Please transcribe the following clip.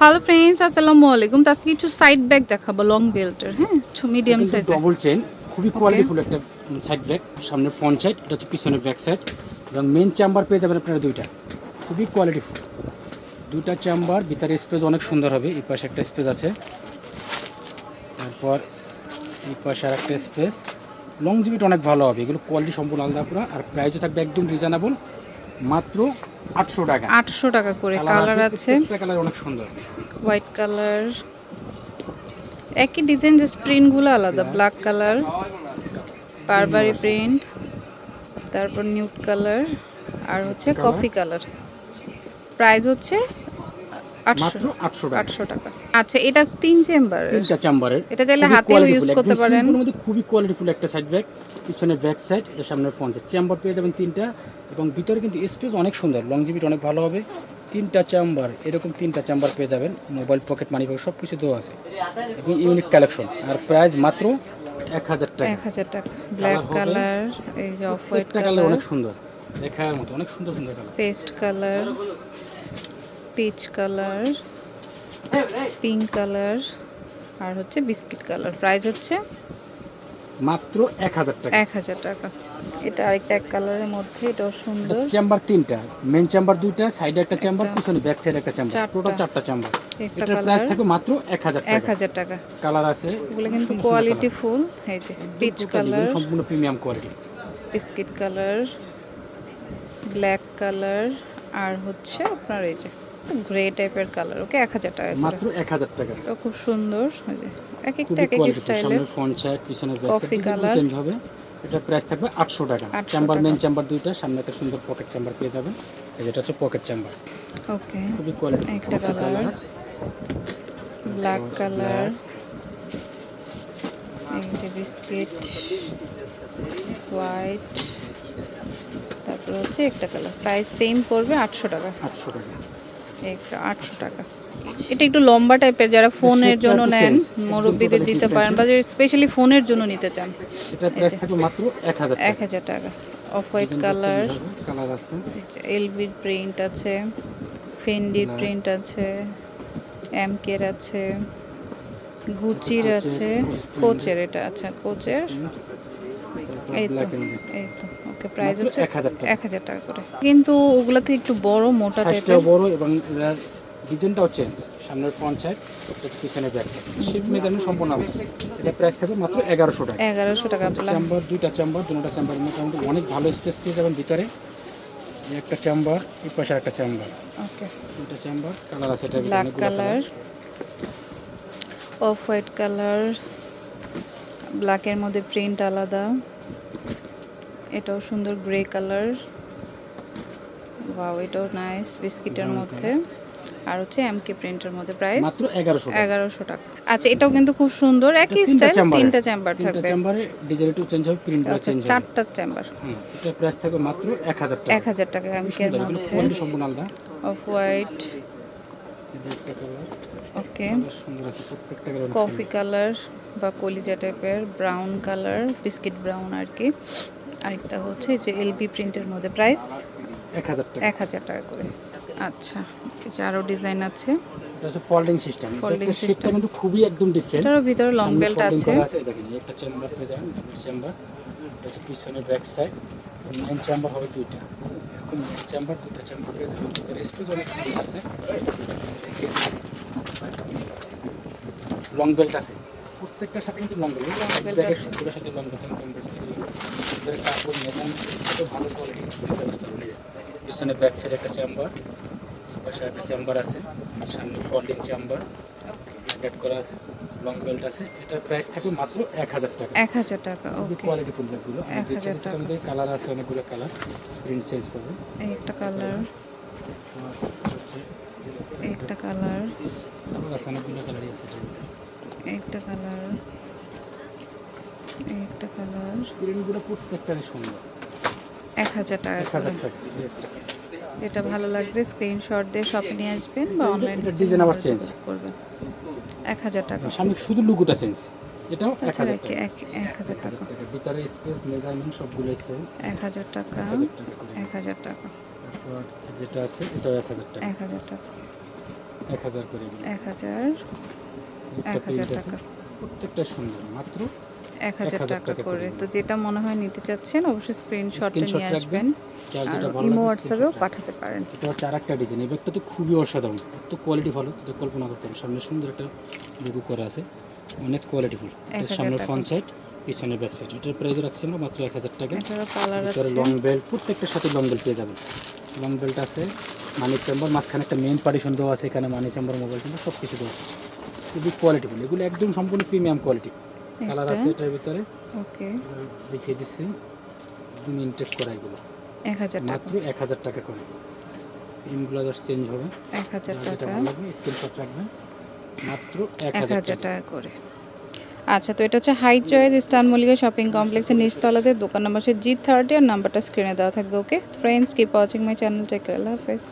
Hello friends আসসালামু আলাইকুম তো আজকে কিছু সাইড ব্যাগ দেখাবো লং বেল্টের হ্যাঁ? মিডিয়াম সাইজের ডবল চেন খুবই কোয়ালিটিফুল একটা সাইড ব্যাগ সামনে ফ্রন্ট সাইড এটা হচ্ছে পিছনে ব্যাক সাইড এবং মেন চেম্বার পেয়ে যাবেন আপনারা দুইটা। খুবই কোয়ালিটিফুল দুইটা চেম্বার ভিতরে স্পেস অনেক সুন্দর হবে এই পাশে একটা স্পেস আছে। তারপর এই পাশে আর একটা স্পেস লং জিবিট অনেক ভালো হবে এগুলো কোয়ালিটি সম্পূর্ণ আলাদা পুরো। আর প্রাইসও থাকবে একদম রিজনেবল মাত্র আটশো টাকা। আটশো টাকা করে কালার আছে কালার অনেক সুন্দর। হোয়াইট কালার একই ডিজাইন জাস্ট প্রিন্টগুলো আলাদা। ব্ল্যাক কালার বারবারি প্রিন্ট তারপর নিউট কালার আর হচ্ছে কফি কালার প্রাইস হচ্ছে মাত্র টাকা টাকা। আচ্ছা এটা তিন চেম্বার। তিনটা চেম্বারের। এটা চাইলে খুবই ইউজ করতে পারেন। simple মধ্যে খুবই কোয়ালিটিফুল একটা সাইড ব্যাগ পিছনে ব্যাক সাইড এটা সামনের ফ্রন্ট সাইড চেম্বার পেয়ে যাবেন তিনটা এবং ভিতরে কিন্তু স্পেস অনেক সুন্দর। লংজিভিটি অনেক ভালো হবে। তিনটা চেম্বার এরকম তিনটা চেম্বার পেয়ে যাবেন। মোবাইল পকেট মানি সব কিছু দেওয়া আছে। এবং ইউনিক কালেকশন আর প্রাইস মাত্র এক হাজার টাকা। এক হাজার টাকা। ব্ল্যাক কালার এই যে অফ হোয়াইট কালার কালার অনেক সুন্দর। দেখার মতো অনেক সুন্দর সুন্দর colour paste colour peach colour pink colour আর হচ্ছে বিস্কিট কালার প্রাইস হচ্ছে মাত্র এক হাজার টাকা। এক হাজার টাকা। এটা আরেকটা এক কালারের মধ্যে এটাও সুন্দর। চেম্বার তিনটা মেন চেম্বার দুইটা সাইডে একটা চেম্বার। পিছনে ব্যাক সাইড একটা চেম্বার চারটা। টোটাল চারটা চেম্বার এটার প্রাইস থাকবে মাত্র এক হাজার এক টাকা হাজার টাকা। কালার আছে এগুলো কিন্তু কোয়ালিটি ফুল এই যে পিচ কালার সম্পূর্ণ premium quality biscuit colour black colour আর হচ্ছে আপনার এই যে গ্রে টাইপের কালার ওকে? এক হাজার টাকা মাত্র এক হাজার টাকা। খুব সুন্দর এক একটা এক এক স্টাইলের ফ্রন্ট সাইড পিছনে সাইড colour। চেঞ্জ হবে এটা প্রাইস থাকবে আটশো টাকা। 800 চেম্বার। মেন চেম্বার দুইটা সামনে একটা সুন্দর পকেট চেম্বার পেয়ে যাবেন। এই যেটা হচ্ছে পকেট চেম্বার ওকে খুবই কোয়ালিটি একটা কালার ব্ল্যাক কালার যে বিস্কিট হোয়াইট তারপর হচ্ছে একটা কালার প্রাইস সেম পড়বে আটশো টাকা। আটশো টাকা। একটা আটশো টাকা। এটা একটু লম্বা টাইপের যারা ফোনের জন্য নেন মুরব্বীদের দিতে পারেন বা স্পেশালি ফোনের জন্য নিতে চান। এটা প্রাইস থাকবে মাত্র এক হাজার টাকা। অফ হোয়াইট কালার কালার আছে। এলবির প্রিন্ট আছে ফেন্ডির প্রিন্ট আছে এমকের আছে গুচির আছে কোচের এটা আচ্ছা কোচের এই তো এই তো ওকে প্রাইস হচ্ছে টাকা। করে। কিন্তু ওগুলাতে একটু বড় মোটা টাইপের বড় এবং ডিজাইনটাও চেঞ্জ সামনের ফ্রন্ট সাইড পিছনে ব্যাক শিপ মেজারমেন্ট সম্পূর্ণ এটা প্রাইস থাকবে মাত্র এগারোশো টাকা। এগারোশো টাকা চেম্বার দুইটা চেম্বার দুটা চেম্বার মোটামুটি অনেক ভালো স্পেস পেয়ে যাবেন ভিতরে। একটা চেম্বার এই পাশে একটা চেম্বার ওকে দুটা চেম্বার কালার আছে এটা black colour off white colour ব্ল্যাকের মধ্যে প্রিন্ট আলাদা। এটাও সুন্দর গ্রে কালার ওয়াও এটাও নাইস বিস্কিটের মধ্যে। আর হচ্ছে এমকে প্রিন্টের মধ্যে প্রাইস মাত্র এগারোশো টাকা। আচ্ছা এটাও কিন্তু খুব সুন্দর। একই তিনটা স্টাইল। তিনটা চেম্বার তিনটা থাকবে। চেম্বারে ডিজাইন একটু চেঞ্জ হবে প্রিন্টগুলো আচ্ছা চেঞ্জ হবে। চারটা চেম্বার এটা প্রাইস থাকবে মাত্র এক হাজার এক টাকা হাজার টাকা খুব এমকের সুন্দর মধ্যে। সম্পূর্ণ আলাদা। অফ হোয়াইট এই যে একটা কালার ওকে কফি কালার বা কলিজা টাইপের ব্রাউন কালার বিস্কিট ব্রাউন আর কি। আরেকটা হচ্ছে যে এলবি প্রিন্টের মধ্যে প্রাইস এক হাজার টাকা। এক হাজার টাকা করে। আচ্ছা যে আরও ডিজাইন আছে। এটা হচ্ছে ফোল্ডিং সিস্টেম এটা কিন্তু খুবই একদম ডিফারেন্ট এটারও ভিতরে লং বেল্ট আছে। দেখেন একটা চেম্বার পেয়ে যাবেন ডাবল চেম্বার এটা হচ্ছে পিছনে ব্যাক সাইড মেইন চেম্বার হবে দুইটা। এরকম মেইন চেম্বার দুইটা চেম্বার পেয়ে যাবেন স্পেস অনেক সুন্দর আছে। লং বেল্ট আছে। প্রত্যেকটার সাথে কিন্তু লং বেল্ট ব্যাগের সাথে লং বেল্ট লং বেল্ট কাপড় মেজান ছোটো ভালো কোয়ালিটি ব্যবস্থা করে পিছনে ব্যাক সাইড একটা চেম্বার পাশে একটা চেম্বার আছে। সামনে ফোল্ডিং চেম্বার অ্যাড করা আছে লং বেল্ট আছে এটার প্রাইস থাকবে মাত্র এক হাজার টাকা। এক হাজার টাকা ওকে কোয়ালিটি ফুল ব্যাগগুলো আমি 1000 দেখছি টাকা। কালার আছে অনেকগুলো কালার প্রিন্ট চেঞ্জ করবে এই একটা কালার একটা কালার কালার আছে অনেকগুলো কালারই আছে। একটা কালার এই একটা কালার প্রিন্টগুলো প্রত্যেকটারই সুন্দর। এক হাজার টাকা এক হাজার টাকা। এটা ভালো লাগবে স্ক্রিনশট দিয়ে শপে নিয়ে আসবেন বা অনলাইনে এটা আবার change। করবেন। এক হাজার টাকা। সামনে শুধু লুকুটা চেঞ্জ এটাও এক হাজার এক টাকা। এক হাজার টাকা? ভিতরে স্পেস মেজারমেন্ট সবগুলোই সেম এক হাজার টাকা এক হাজার টাকা যেটা আছে এটাও এক হাজার টাকা। এক হাজার টাকা। এক হাজার করে। এক হাজার এক হাজার টাকা। প্রত্যেকটা সুন্দর। মাত্র এক হাজার টাকা করে। তো যেটা মনে হয় নিতে চাচ্ছেন অবশ্যই Screenshot নিয়ে আসবেন। আর ইমো হোয়াটসঅ্যাপেও পাঠাতে পারেন। এটা হচ্ছে আর একটা ডিজাইন এই ব্যাগটা তো খুবই অসাধারণ। এত কোয়ালিটি ভালো যেটা কল্পনা করতে সামনে সুন্দর একটা করা আছে। অনেক কোয়ালিটিফুল হাজার সামনে টাকা। ফ্রন্ট সাইড পিছনে ব্যাক সাইড এটার প্রাইস রাখছি আমরা মাত্র এক হাজার টাকা। কালার আছে। লং বেল্ট প্রত্যেকটার সাথে লং বেল্ট পেয়ে যাবেন। লং বেল্ট আছে মানি চেম্বার মাঝখানে একটা মেন পার্টিশন দেওয়া আছে এখানে মানি চেম্বার মোবাইল চেম্বার সব কিছু দেওয়া আছে। খুবই কোয়ালিটিফুল এগুলো একদম সম্পূর্ণ প্রিমিয়াম কোয়ালিটি কালার আছে এটার ভিতরে। ওকে দেখিয়ে দিচ্ছি। একদম ইনটেক করা এগুলো এক হাজার টাকা। মাত্র এক হাজার টাকা করে। প্রিন্টগুলো জাস্ট চেঞ্জ হবে। এক হাজার যার যেটা টাকা। ভালো লাগবে স্ক্রিনশট রাখবেন। মাত্র এক হাজার টাকা। টাকা করে। আচ্ছা তো এটা হচ্ছে হাই চয়েস স্টান মল্লিকা শপিং কমপ্লেক্সের নিচতলাতে। দোকান নাম্বার হচ্ছে জি থার্টি আর নাম্বারটা স্ক্রিনে দেওয়া থাকবে okay friends keep watching my channel take আল্লাহ হাফেজ।